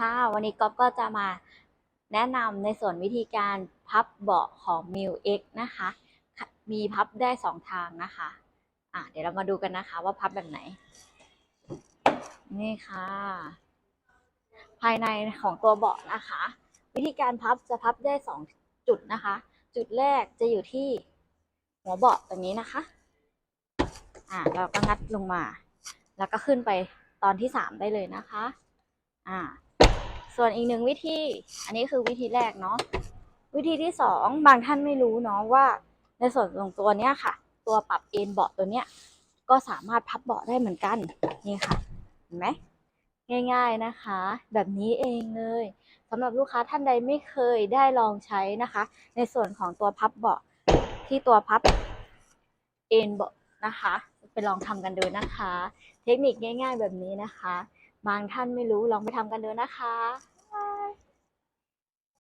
ค่ะวันนี้ก๊อฟก็จะมาแนะนำในส่วนวิธีการพับเบาะของ m i l X นะคะ มีพับได้สองทางนะคะอะเดี๋ยวเรามาดูกันนะคะว่าพับแบบไหน นี่ค่ะ ภายในของตัวเบาะนะคะ วิธีการพับจะพับได้สองจุดนะคะ จุดแรกจะอยู่ที่หัวเบาะตรงนี้นะคะ อ่าเราก็งัดลงมา แล้วก็ขึ้นไปตอนที่สามได้เลยนะคะ อ่า ส่วนอีกหนึ่งวิธี อันนี้คือวิธีแรกเนาะ วิธีที่สองบางท่านไม่รู้เนาะว่า ในส่วนของตัวเนี้ยค่ะ ตัวปรับเอนเบาะตัวเนี้ย ก็สามารถพับเบาะได้เหมือนกัน นี่ค่ะ เห็นไหมง่ายๆนะคะ แบบนี้เองเลยสำหรับลูกค้าท่านใดไม่เคยได้ลองใช้นะคะ ในส่วนของตัวพับเบาะที่ตัวพับเอนเบาะนะคะ ไปลองทำกันดูนะคะ เทคนิคง่าย ๆ แบบนี้นะคะ บางท่านไม่รู้ลองไปทำกันดูนะคะ